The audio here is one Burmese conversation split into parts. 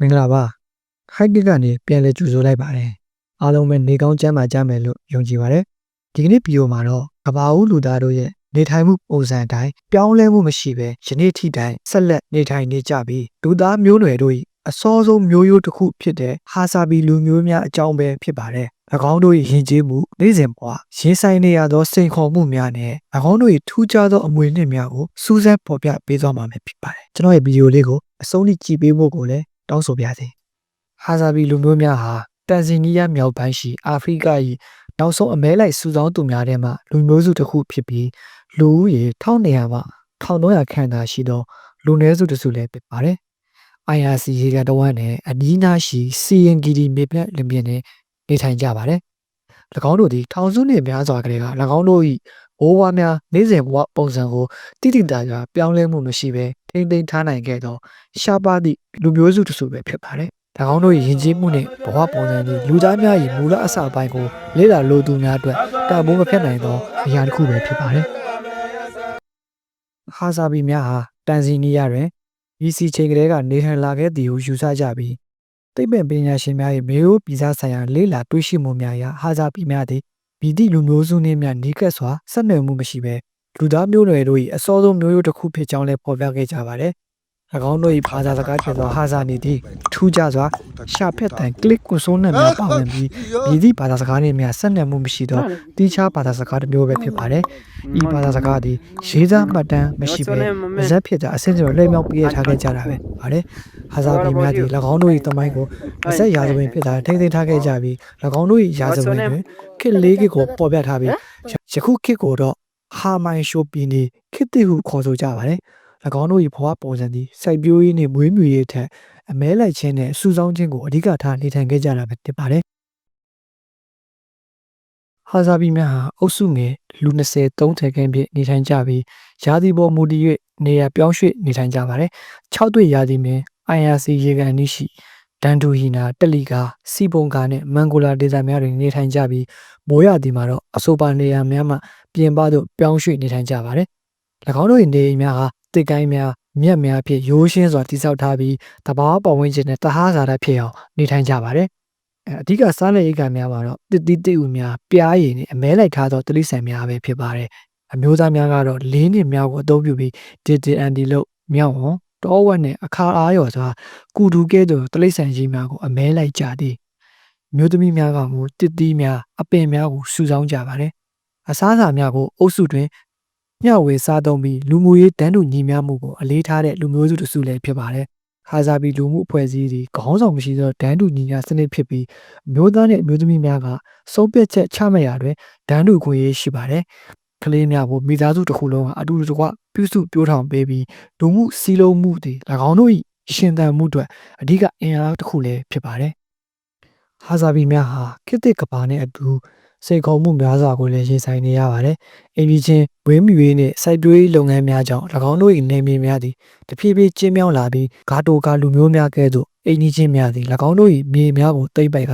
မင်္ဂလာပါဟိုက်ကစ်ကနေပြန်လဲကြိုဆိုလိုက်ပါတယ်အားလုံးပဲနေကောင်းကျန်းမာကြမယ်လို့ယုံကြည်ပါတယ်ဒီကနေ့ဗီဒီယိုမှာတော့ကဘာဦးလူသားတို့ရဲ့နေထိုင်မှုပုံစံအတိုင်းပြောင်းလဲမှုမရှိဘဲယနေ့ထိတိုင်ဆက်လက်နေထိုင်နေကြပြီးလူသားမျိုးနွယ်တို့၏အစောဆုံးမျိုးရိုးတစ်ခုဖြစ်တဲ့ဟာစာဘီလူမျိုးများအကြောင်းပဲဖြစ်ပါတယ်၎င်းတို့၏ယဉ်ကျေးမှုနေ့စဉ်ဘဝရင်းဆိုင်နေရသောစိန်ခေါ်မှုများနဲ့၎င်းတို့၏ထူးခြားသောအမွေအနှစ်များကိုစူးစမ်းဖော်ပြပေးသွားမှာဖြစ်ပါတယ်ကျွန်တော်ရဲ့ဗီဒီယိုလေးကိုအဆုံးထိကြည့်ပေးဖို့ကိုလည်း တောင်းဆိုပါရစေဟာစာဘီလူမျိုးများဟာတန်ဇီနီးယားမြောက်ပိုင်းရှိအာဖရိက၏နောက်ဆုံးအမဲလိုက်စုဆောင်းသူများထဲမှလူမျိုးစုတစ်ခုဖြစ်ပြီးလူဦးရေ1200မှ1300ခန့်သာရှိသောလူနည်းစုတစ်စုလည်းဖြစ်ပါတယ်။ IRC ရေကန်တဝမ်းနဲ့အနီးနားရှိ CNGD မြေပြန့်လင်ပြင်နဲ့နေထိုင်ကြပါတယ်။၎င်းတို့သည်ထောင်စုနှင့်များစွာကလေးက၎င်းတို့၏ ဘိုးဘွားများနေ့စဉ်ဘဝပုံစံကိုတိတိကျကျပြောင်းလဲမှုမရှိဘဲထိမ့်သိမ်းထားနိုင်ခဲ့သောရှားပါးသည့်လူမျိုးစုတစ်စုပဲဖြစ်ပါတယ်။၎င်းတို့၏ယဉ်ကျေးမှုနှင့်ဘဝပုံစံသည်လူသားများ၏မူလအစပိုင်းကိုလေ့လာလိုသူများအတွက်တန်ဖိုးမဖြတ်နိုင်သောအရာတစ်ခုပဲဖြစ်ပါတယ်။ဟာဇာဘီများဟာတန်ဇီနီးယားတွင် BC ချိန်ကလေးကနေထိုင်လာခဲ့သည်ဟုယူဆကြပြီးသိပ္ပံပညာရှင်များ၏မေယိုပြည်စားဆိုင်ရာလေ့လာတွေ့ရှိမှုများအရဟာဇာဘီများသည် ဗီတိလူမျိုးစုနှင့်များနီးကပ်စွာဆက်နွယ်မှုမရှိဘဲလူသားမျိုးနွယ်တို့၏အစောဆုံးမျိုးရိုးတစ်ခုဖြစ်ကြောင်းလည်းဖော်ပြခဲ့ကြပါတယ်။၎င်းတို့၏ဘာသာစကားဖြစ်သောဟာဇာနီသည်ထူးခြားစွာရှာဖက်တန်ကလစ်ကွန်ဆိုးနှင့်များပါဝင်ပြီးမြည်သည့်ဘာသာစကားနှင့်များဆက်နွယ်မှုမရှိသောတိကျဘာသာစကားတစ်မျိုးပဲဖြစ်ပါတယ်။ဤဘာသာစကားသည်ရေးစားမှတ်တမ်းမရှိဘဲမဇက်ဖြစ်တာအဆင့်ကျော်လိမ့်မြောက်ပြရထားခဲ့ကြတာပဲ။ပါတယ်။ ဟာဇာပြည်များသည်၎င်းတို့၏တမိုင်းကိုအဆက်ရာဇဝင်ဖြစ်တာထိမ့်သိမ်းထားခဲ့ကြပြီး၎င်းတို့၏ရာဇဝင်တွင်ခေတ်လေးခေတ်ကိုပေါ်ပြထားပြီးယခုခေတ်ကိုတော့ဟာမိုင်ရှိုပီနီခေတ်တည်ဟုခေါ်ဆိုကြပါတယ်။၎င်းတို့၏ဘဝပုံစံသည်စိုက်ပျိုးရေးနှင့်မွေးမြူရေးထက်အမဲလိုက်ခြင်းနဲ့စုဆောင်းခြင်းကိုအဓိကထားနေထိုင်ခဲ့ကြတာပဲဖြစ်ပါတယ်။ဟာဇာဘီများဟာအုပ်စုငယ်လူ20 30ခန်းဖြင့်နေထိုင်ကြပြီးရာသီပေါ်မူတည်၍နေရာပြောင်းရွှေ့နေထိုင်ကြပါတယ်။6တွေ့ရာသီတွင် IRC ရေကန်နီးရှိဒန်ဒူဟီနာတက်လီကာစီပုံကာနဲ့မန်ဂိုလာဒေသများတွင်နေထိုင်ကြပြီးမိုးရသည်မှာတော့အဆိုပါနေရာများမှပြင်ပသို့ပြောင်းရွှေ့နေထိုင်ကြပါတယ်။၎င်းတို့၏နေအိမ်များဟာတစ်ကိုင်းများမြက်များဖြင့်ရိုးရှင်းစွာတိစောက်ထားပြီးတဘာဝပတ်ဝန်းကျင်နဲ့တဟားစာရဖြစ်အောင်နေထိုင်ကြပါတယ်။အဓိကစားလက်ရိတ်ကများပါတော့တစ်တိတိဥများပြားရည်နဲ့အမဲလိုက်ထားသောတိရစ္ဆာန်များပဲဖြစ်ပါတယ်။အမျိုးသားများကတော့လင်းနှင့်မြောက်ကိုအသုံးပြုပြီး DDND လို့မြောက်ဝန် တောဝက်နဲ့အခါအားရော်စွာကုတူကဲသို့တိရစ္ဆာန်ကြီးများကိုအမဲလိုက်ကြသည်။မျိုးသမီးများကမူတစ်တီးများအပင်များကိုစုဆောင်းကြပါတယ်။အစားအစာများကိုအုပ်စုတွင်မျှဝေစားသုံးပြီးလူမှုရေးတန်းတူညီမျှမှုကိုအလေးထားတဲ့လူမျိုးစုတစ်စုလည်းဖြစ်ပါတယ်။ခါစားပြီးလူမှုအဖွဲ့အစည်းတွေခေါင်းဆောင်မရှိသောတန်းတူညီမျှစနစ်ဖြစ်ပြီးမျိုးသားနဲ့မျိုးသမီးများကစုံပြတ်ချက်ချမှတ်ရာတွင်တန်းတူခွင့်ရေးရှိပါတယ်။ ကလေးများကိုမိသားစုတစ်ခုလုံးကအတူတကွပြုစုပြောထောင်ပေးပြီးလူမှုစည်းလုံးမှုတွေ၎င်းတို့၏ရှင်သန်မှုအတွက်အဓိကအင်အားတစ်ခုလည်းဖြစ်ပါတယ်။ဟာဇာဘီများဟာခေတ်သစ်ကဘာနဲ့အတူစိတ်ခေါ်မှုများစွာကိုလည်းရင်ဆိုင်နေရပါတယ်။အိမ်ပြည်ချင်းဝင်းမြူရေးနှင့်စိုက်ပျိုးရေးလုပ်ငန်းများကြောင့်၎င်းတို့၏နေမြေများသည်တဖြည်းဖြည်းကျဉ်းမြောင်းလာပြီးဂါတိုကာလူမျိုးများကဲ့သို့အိမ်ကြီးချင်းများသည်၎င်းတို့၏မြေများကိုတိမ့်ပိုက်က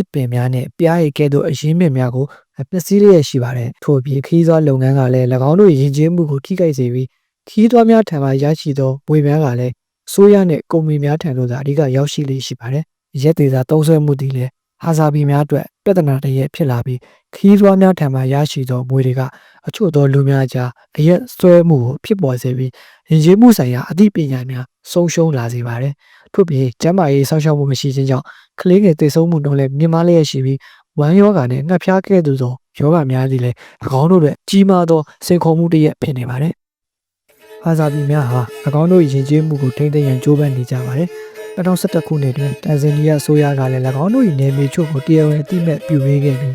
တစ်ပင်များနှင့်ပြားရည်ကဲ့သို့အရင်းမြစ်များကိုပျက်စီးလျက်ရှိပါတယ်။ထို့ပြင်ခီးသွွားလုပ်ငန်းကလည်း၎င်းတို့၏ယဉ်ကျေးမှုကိုထိခိုက်စေပြီးခီးသွွားများထံမှရရှိသောငွေများကလည်းဆိုးရနဲ့ကုမ္ပဏီများထံသို့သာအဓိကရောက်ရှိလေရှိပါတယ်။ရက်သေးသာသုံးဆွဲမှုသည်လည်းဟာဇာဘီများအတွက်ပြဿနာတရက်ဖြစ်လာပြီးခီးသွွားများထံမှရရှိသောမွေတွေကအချို့သောလူများကြားအရက်ဆွဲမှုကိုဖြစ်ပေါ်စေပြီးရင်ကျေးမှုဆိုင်ရာအသိပညာများဆုံးရှုံးလာစေပါတယ်။ ထို့ပြင်ကျန်းမာရေးစောင့်ရှောက်မှုမရှိခြင်းကြောင့်ကလေးငယ်သေဆုံးမှုနှုန်းလည်းမြင့်မားလျက်ရှိပြီးဝမ်းယောဂါနဲ့ငှက်ဖျားကဲ့သို့သောယောဂများသည်လည်း၎င်းတို့အတွက်ကြီးမားသောစိန်ခေါ်မှုတစ်ရပ်ဖြစ်နေပါတယ်။ဟာဇာဘီများဟာ၎င်းတို့ရင်ကျေးမှုကိုထိမ့်သိမ်းရန်ကြိုးပမ်းနေကြပါတယ်။2011ခုနှစ်တွင်တန်ဇန်နီးယားအစိုးရကလည်း၎င်းတို့၏နယ်မြေချုပ်ကိုတရားဝင်အတိအမဲ့ပြုပေးခဲ့ပြီး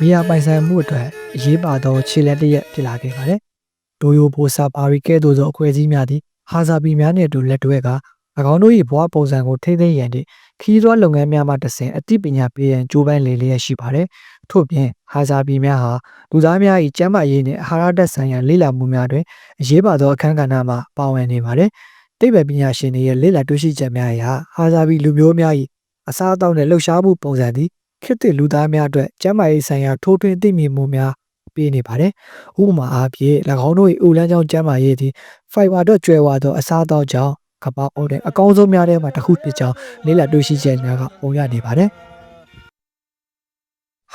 မိယာပိုင်ဆိုင်မှုအတွက်အရေးပါသောခြေလက်တစ်ရက်ဖြစ်လာခဲ့ပါတယ်။ဒိုယိုဘိုဆာပါရီကဲ့သို့သောအဖွဲ့အစည်းများသည်ဟာဇာပီများနှင့်အတူလက်တွဲက၎ င်းတို့၏ဘဝပုံစံကိုထိမ့်သိမ်းရန်တည်းခီးသွွားလုပ်ငန်းများမှတဆင်အသိပညာပေးရန်ကြိုးပမ်းလေလျက်ရှိပါတယ်။ထို့ပြင်ဟာဇာပီများဟာလူသားများ၏ကျန်းမာရေးနှင့်အာဟာရဓာတ်ဆိုင်ရာလေ့လာမှုများတွင်အရေးပါသောအခန်းကဏ္ဍမှာပါဝင်နေပါတယ်။သိပ္ပံပညာရှင်တွေရဲ့လေ့လာတွေ့ရှိချက်များအရဟာဇာဘီလူမျိုးများ၏အစားအသောက်နဲ့လှုပ်ရှားမှုပုံစံသည်ခေတ်သစ်လူသားများအတွက်ကျန်းမာရေးဆိုင်ရာထိုးထွင်းသိမြင်မှုများပေးနေပါတယ်။ဥပမာအားဖြင့်၎င်းတို့၏အူလန်းကြောင်းကျန်းမာရေးသည်ဖိုင်ဘာတော့ကျွဲဝါသောအစားအသောက်ကြောင့် ကမ္ဘာအော်တဲ့အကောင်းဆုံးများထဲမှာတစ်ခုဖြစ်ကြောင်းလေးလာတွေ့ရှိချက်များကပုံရနေပါတယ်။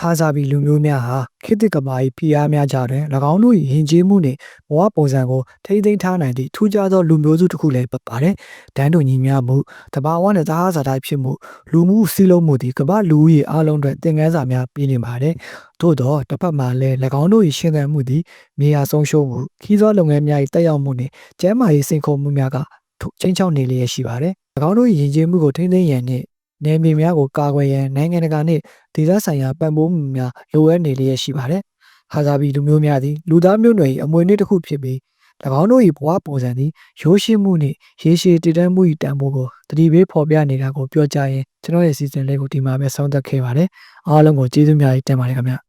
ဟာဇာဘီလူမျိုးများဟာခေတ်သစ်ကမ္ဘာ၏ဖိအားများကြတဲ့၎င်းတို့၏ယဉ်ကျေးမှုနှင့်ဘဝပုံစံကိုထိမ့်သိမ်းထားနိုင်သည့်ထူးခြားသောလူမျိုးစုတစ်ခုလည်းဖြစ်ပါတယ်။ဒန်းတူညီမျှမှုတဘာဝနဲ့သဟာဇာတိုင်းဖြစ်မှုလူမှုစည်းလုံးမှုသည်ကမ္ဘာလူဦးရေအလုံးအတွက်သင်ခန်းစာများပြနေပါတယ်။ထို့သောတစ်ဖက်မှာလည်း၎င်းတို့၏ရှင်သန်မှုသည်မြေယာဆုံးရှုံးမှုခီးသောလုပ်ငန်းများ၏တက်ရောက်မှုနှင့်ကျန်းမာရေးစိန်ခေါ်မှုများကထို ချင်းချောင်းနေလျက်ရှိပါတယ်။၎င်းတို့၏ယဉ်ကျေးမှုကိုထိမ့်သိမ်းရန်နှင့်နယ်မြေများကိုကာကွယ်ရန်နိုင်ငံတကာနှင့်ဒေသဆိုင်ရာပံ့ပိုးမှုများလိုအပ်နေလျက်ရှိပါတယ်။ဟာဇာဘီလူမျိုးများသည်လူသားမျိုးနွယ်၏အမွေအနှစ်တစ်ခုဖြစ်ပြီး၎င်းတို့၏ဘဝပုံစံသည်ရိုးရှင်းမှုနှင့်ရေရှည်တည်တံ့မှု၏တန်ဖိုးကိုတတိပေးဖော်ပြနေတာကိုပြောကြားရင်ကျွန်တော်ရဲ့စီစဉ်လေးကိုဒီမှာပဲဆုံးသက်ခဲ့ပါတယ်။အားလုံးကိုကျေးဇူးများကြီးတင်ပါတယ်ခင်ဗျာ။